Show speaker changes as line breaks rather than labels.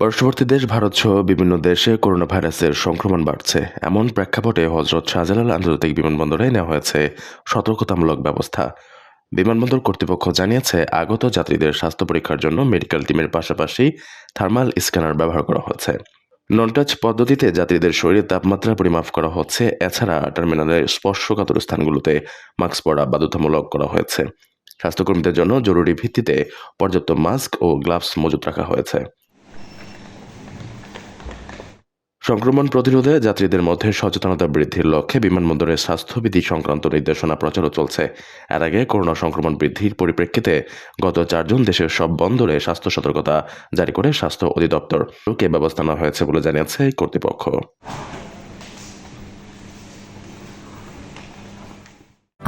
পার্শ্ববর্তী দেশ ভারত সহ বিভিন্ন দেশে করোনা ভাইরাসের সংক্রমণ বাড়ছে। এমন প্রেক্ষাপটে হজরত শাহজালাল আন্তর্জাতিক বিমানবন্দরে নেওয়া হয়েছে সতর্কতামূলক ব্যবস্থা। বিমানবন্দর কর্তৃপক্ষ জানিয়েছে, আগত যাত্রীদের স্বাস্থ্য পরীক্ষার জন্য মেডিকেল টিমের পাশাপাশি থার্মাল স্ক্যানার ব্যবহার করা হচ্ছে নন টাচ পদ্ধতিতে যাত্রীদের শরীরের তাপমাত্রা পরিমাপ করা হচ্ছে। এছাড়া টার্মিনালের স্পর্শকাতর স্থানগুলোতে মাস্ক পরা বাধ্যতামূলক করা হয়েছে। স্বাস্থ্যকর্মীদের জন্য জরুরি ভিত্তিতে পর্যাপ্ত মাস্ক ও গ্লাভস মজুত রাখা হয়েছে। সংক্রমণ প্রতিরোধে যাত্রীদের মধ্যে সচেতনতা বৃদ্ধির লক্ষ্যে বিমানবন্দরের স্বাস্থ্যবিধি সংক্রান্ত নির্দেশনা প্রচারও চলছে। এর আগে করোনা সংক্রমণ বৃদ্ধির পরিপ্রেক্ষিতে গত চারজন দেশের সব বন্দরে স্বাস্থ্য সতর্কতা জারি করে স্বাস্থ্য অধিদপ্তর ব্যবস্থা নেওয়া হয়েছে বলে জানিয়েছে কর্তৃপক্ষ।